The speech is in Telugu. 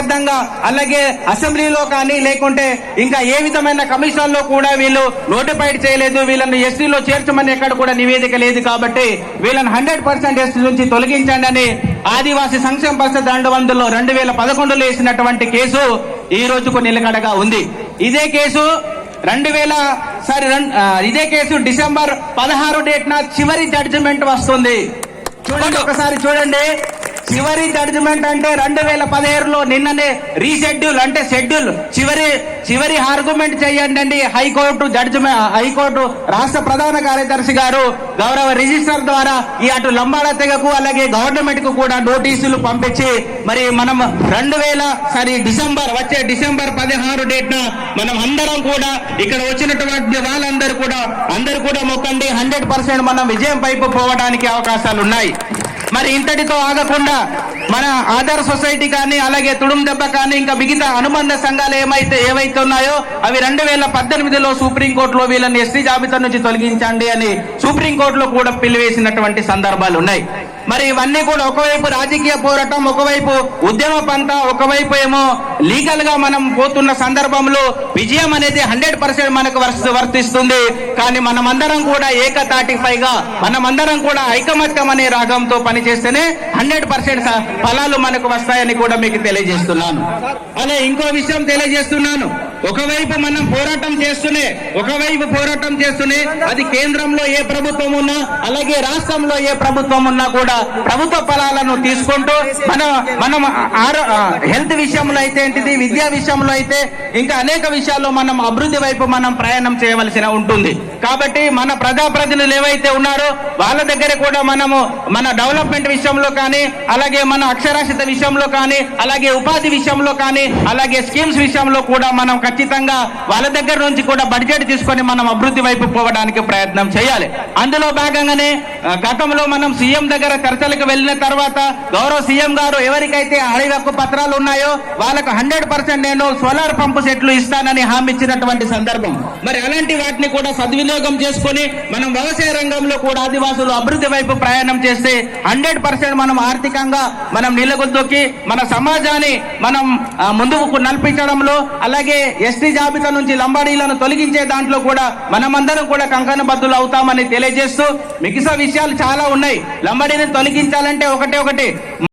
రాజ్యాంగబద్ధంగా అలాగే అసెంబ్లీలో కానీ లేకుంటే ఇంకా ఏ విధమైన కమిషన్లో కూడా వీళ్ళు నోటిఫైడ్ చేయలేదు. వీళ్ళని ఎస్టీలో చేర్చమని ఎక్కడ కూడా నివేదిక లేదు కాబట్టి వీళ్ళని హండ్రెడ్ పర్సెంట్ ఎస్టీ నుంచి తొలగించండి అని ఆదివాసీ సంక్షేమ పరిషత్ రెండు వందలు రెండు వేల పదకొండులో వేసినటువంటి కేసు ఈ రోజుకు నిలకడగా ఉంది. ఇదే కేసు రెండు వేల సారీ ఇదే కేసు డిసెంబర్ పదహారు డేట్న చివరి జడ్జిమెంట్ వస్తుంది. చూడండి ఒకసారి చూడండి. చివరి జడ్జిమెంట్ అంటే రెండు వేల పదిహేడులో నిన్ననే రీషెడ్యూల్ అంటే షెడ్యూల్ చివరి చివరి ఆర్గ్యుమెంట్ చేయండి అండి. హైకోర్టు జడ్జిమెంట్ హైకోర్టు రాష్ట్ర ప్రధాన కార్యదర్శి గారు గౌరవ రిజిస్టర్ ద్వారా ఈ అటు లంబాడ తెగకు అలాగే గవర్నమెంట్కు కూడా నోటీసులు పంపించి మరి మనం రెండు వేల సారీ డిసెంబర్ వచ్చే డిసెంబర్ పదిహారు డేట్ మనం అందరం కూడా ఇక్కడ వచ్చినటువంటి వాళ్ళందరూ కూడా అందరూ కూడా మొక్కండి. హండ్రెడ్ పర్సెంట్ మనం విజయం వైపు పోవడానికి అవకాశాలు ఉన్నాయి మరి ఇంతటితో ఆగకుండా మన ఆధార్ సొసైటీ కానీ అలాగే తుడుం దెబ్బ కానీ ఇంకా మిగతా అనుబంధ సంఘాలు ఏమైతే ఏవైతే ఉన్నాయో అవి రెండు వేల పద్దెనిమిదిలో సుప్రీంకోర్టులో వీళ్ళని ఎస్సీ జాబితా నుంచి తొలగించండి అని సుప్రీంకోర్టులో కూడా పిలివేసినటువంటి సందర్భాలు ఉన్నాయి. మరి ఇవన్నీ కూడా ఒకవైపు రాజకీయ పోరాటం ఒకవైపు ఉద్యమ పంత ఒకవైపు ఏమో లీగల్గా మనం పోతున్న సందర్భంలో విజయం అనేది హండ్రెడ్ పర్సెంట్ మనకు వర్తిస్తుంది. కానీ మనమందరం కూడా ఏకతాటి పైగా మనమందరం కూడా ఐకమత్యం అనే రాగంతో పనిచేస్తేనే హండ్రెడ్ పర్సెంట్ ఫలాలు మనకు వస్తాయని కూడా మీకు తెలియజేస్తున్నాను. అలా ఇంకో విషయం తెలియజేస్తున్నాను. ఒకవైపు మనం పోరాటం చేస్తూనే ఒకవైపు పోరాటం చేస్తూనే అది కేంద్రంలో ఏ ప్రభుత్వం ఉన్నా అలాగే రాష్ట్రంలో ఏ ప్రభుత్వం ఉన్నా కూడా ప్రభుత్వ ఫలాలను తీసుకుంటూ మన మనం ఆరో హెల్త్ విషయంలో అయితే ఏంటిది విద్యా విషయంలో అయితే ఇంకా అనేక విషయాల్లో మనం అభివృద్ధి వైపు మనం ప్రయాణం చేయవలసిన ఉంటుంది. కాబట్టి మన ప్రజాప్రతినిధులు ఏవైతే ఉన్నారో వాళ్ళ దగ్గర కూడా మనము మన డెవలప్మెంట్ విషయంలో కానీ అలాగే మన అక్షరాస్యత విషయంలో కానీ అలాగే ఉపాధి విషయంలో కానీ అలాగే స్కీమ్స్ విషయంలో కూడా మనం ఖచ్చితంగా వాళ్ళ దగ్గర నుంచి కూడా బడ్జెట్ తీసుకొని మనం అభివృద్ధి వైపు పోవడానికి ప్రయత్నం చేయాలి. అందులో భాగంగానే గతంలో మనం సీఎం దగ్గర చర్చలకు వెళ్ళిన తర్వాత గౌరవ సీఎం గారు ఎవరికైతే అడవి హక్కు పత్రాలు ఉన్నాయో వాళ్ళకు హండ్రెడ్ పర్సెంట్ నేను సోలార్ పంపు సెట్లు ఇస్తానని హామీ ఇచ్చినటువంటి సందర్భం. మరి అలాంటి వాటిని కూడా సద్వినియోగం చేసుకొని మనం వ్యవసాయ రంగంలో కూడా ఆదివాసులు అభివృద్ధి వైపు ప్రయాణం చేస్తే హండ్రెడ్ పర్సెంట్ మనం ఆర్థికంగా మనం నిలగొద్దుకి మన సమాజాన్ని మనం ముందుకు నడిపించడంలో అలాగే ఎస్టీ జాబితా నుంచి లంబాడీలను తొలగించే దాంట్లో కూడా మనమందరం కూడా కంకణబద్దులు అవుతామని తెలియజేస్తూ మిగతా విషయాలు చాలా ఉన్నాయి. లంబాడీని తొలగించాలంటే ఒకటే ఒకటి.